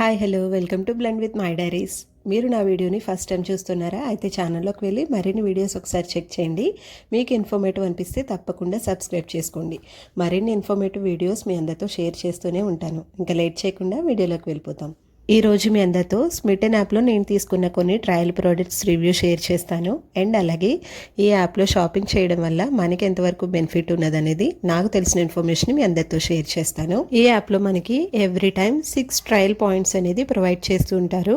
Hi hello welcome to blend with my diaries మీరు నా వీడియోని ఫస్ట్ టైం చూస్తున్నారా? అయితే ఛానల్లోకి వెళ్ళి మరిన్ని వీడియోస్ ఒకసారి చెక్ చేయండి. మీకు ఇన్ఫర్మేటివ్ అనిపిస్తే తప్పకుండా సబ్స్క్రైబ్ చేసుకోండి. మరిన్ని ఇన్ఫర్మేటివ్ వీడియోస్ మీ అందరితో షేర్ చేస్తూనే ఉంటాను. ఇంకా లేట్ చేయకుండా వీడియోలోకి వెళ్ళిపోతాం. ఈ రోజు మీ అందరితో స్మిటన్ యాప్లో నేను తీసుకున్న కొన్ని ట్రయల్ ప్రోడక్ట్స్ రివ్యూ షేర్ చేస్తాను. అండ్ అలాగే ఈ యాప్లో షాపింగ్ చేయడం వల్ల మనకి ఎంతవరకు బెనిఫిట్ ఉన్నదనేది నాకు తెలిసిన ఇన్ఫర్మేషన్ మీ అందరితో షేర్ చేస్తాను. ఈ యాప్లో మనకి every time six trial points అనేది ప్రొవైడ్ చేస్తూ ఉంటారు.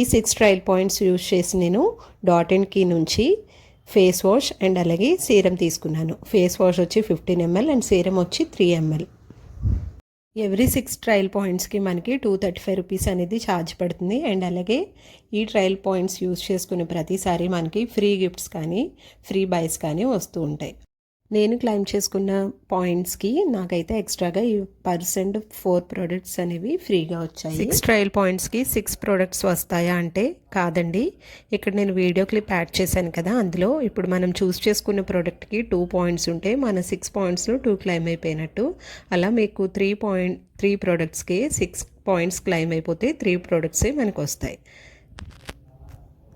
ఈ సిక్స్ ట్రయల్ పాయింట్స్ యూజ్ చేసి నేను డాట్ అండ్ కీ నుంచి ఫేస్ వాష్ అండ్ అలాగే సీరం తీసుకున్నాను. ఫేస్ వాష్ వచ్చి ఫిఫ్టీన్ ఎంఎల్ అండ్ సీరం వచ్చి three ML every six trial పాయింట్స్కి మనకి టూ థర్టీ ఫైవ్ రూపీస్ అనేది ఛార్జ్ పడుతుంది. అండ్ అలాగే ఈ ట్రయల్ పాయింట్స్ యూజ్ చేసుకునే ప్రతిసారి మనకి ఫ్రీ గిఫ్ట్స్ కానీ ఫ్రీ బైస్ కానీ వస్తూ ఉంటాయి. నేను క్లైమ్ చేసుకున్న పాయింట్స్కి నాకైతే ఎక్స్ట్రాగా ఈ పర్సెంట్ ఫోర్ ప్రోడక్ట్స్ అనేవి ఫ్రీగా వచ్చాయి. సిక్స్ ట్రయల్ పాయింట్స్కి సిక్స్ ప్రోడక్ట్స్ వస్తాయా అంటే కాదండి. ఇక్కడ నేను వీడియో క్లిప్ యాడ్ చేశాను కదా అందులో ఇప్పుడు మనం చూస్ చేసుకున్న ప్రోడక్ట్కి టూ పాయింట్స్ ఉంటే మన సిక్స్ పాయింట్స్లో టూ క్లైమ్ అయిపోయినట్టు. అలా మీకు త్రీ పాయింట్ త్రీ ప్రోడక్ట్స్కి సిక్స్ పాయింట్స్ క్లైమ్ అయిపోతే త్రీ ప్రోడక్ట్సే మనకు వస్తాయి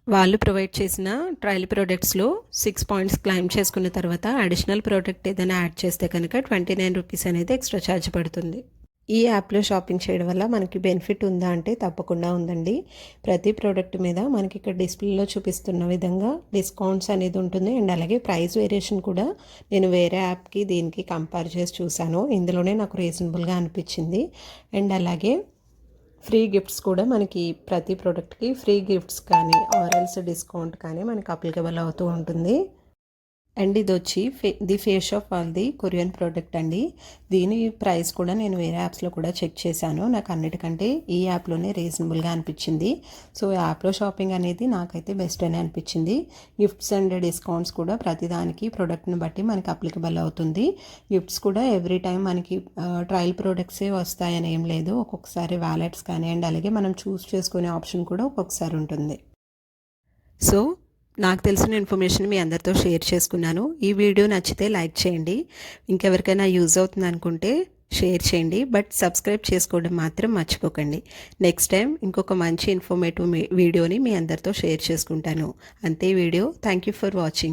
వాళ్ళు ప్రొవైడ్ చేసిన ట్రయల్ ప్రోడక్ట్స్లో సిక్స్ పాయింట్స్ క్లైమ్ చేసుకున్న తర్వాత అడిషనల్ ప్రోడక్ట్ ఏదైనా యాడ్ చేస్తే కనుక ట్వంటీ నైన్ రూపీస్ అనేది ఎక్స్ట్రా ఛార్జ్ పడుతుంది. ఈ యాప్లో షాపింగ్ చేయడం వల్ల మనకి బెనిఫిట్ ఉందా అంటే తప్పకుండా ఉందండి. ప్రతి ప్రోడక్ట్ మీద మనకి ఇక్కడ డిస్ప్లేలో చూపిస్తున్న విధంగా డిస్కౌంట్స్ అనేది ఉంటుంది. అండ్ అలాగే ప్రైస్ వేరియేషన్ కూడా నేను వేరే యాప్కి దీనికి కంపేర్ చేసి చూశాను. ఇందులోనే నాకు రీజనబుల్గా అనిపించింది. అండ్ అలాగే ఫ్రీ గిఫ్ట్స్ కూడా మనకి ప్రతి ప్రోడక్ట్కి ఫ్రీ గిఫ్ట్స్ కానీ ఆరల్స్ డిస్కౌంట్ కానీ మనకి అప్లికబుల్ అవుతూ ఉంటుంది. అండ్ ఇది వచ్చి ఫే the face of all the Korean product అండి. దీని ప్రైస్ కూడా నేను వేరే యాప్స్లో కూడా చెక్ చేశాను. నాకు అన్నిటికంటే ఈ యాప్లోనే రీజనబుల్గా అనిపించింది. సో యాప్లో షాపింగ్ అనేది నాకైతే బెస్ట్ అని అనిపించింది. గిఫ్ట్స్ అండ్ డిస్కౌంట్స్ కూడా ప్రతిదానికి ప్రోడక్ట్ని బట్టి మనకి అప్లికబుల్ అవుతుంది. గిఫ్ట్స్ కూడా ఎవ్రీ టైం మనకి ట్రయల్ ప్రోడక్ట్సే వస్తాయని ఏం లేదు. ఒక్కొక్కసారి వ్యాలెట్స్ కానీ అండ్ అలాగే మనం చూస్ చేసుకునే ఆప్షన్ కూడా ఒక్కొక్కసారి ఉంటుంది. సో నాకు తెలిసిన ఇన్ఫర్మేషన్ మీ అందరితో షేర్ చేసుకున్నాను. ఈ వీడియో నచ్చితే లైక్ చేయండి. ఇంకెవరికైనా యూజ్ అవుతుంది అనుకుంటే షేర్ చేయండి. బట్ సబ్స్క్రైబ్ చేసుకోవడం మాత్రం మర్చిపోకండి. నెక్స్ట్ టైం ఇంకొక మంచి ఇన్ఫర్మేటివ్ వీడియోని మీ అందరితో షేర్ చేసుకుంటాను. అంతే video. Thank you for watching.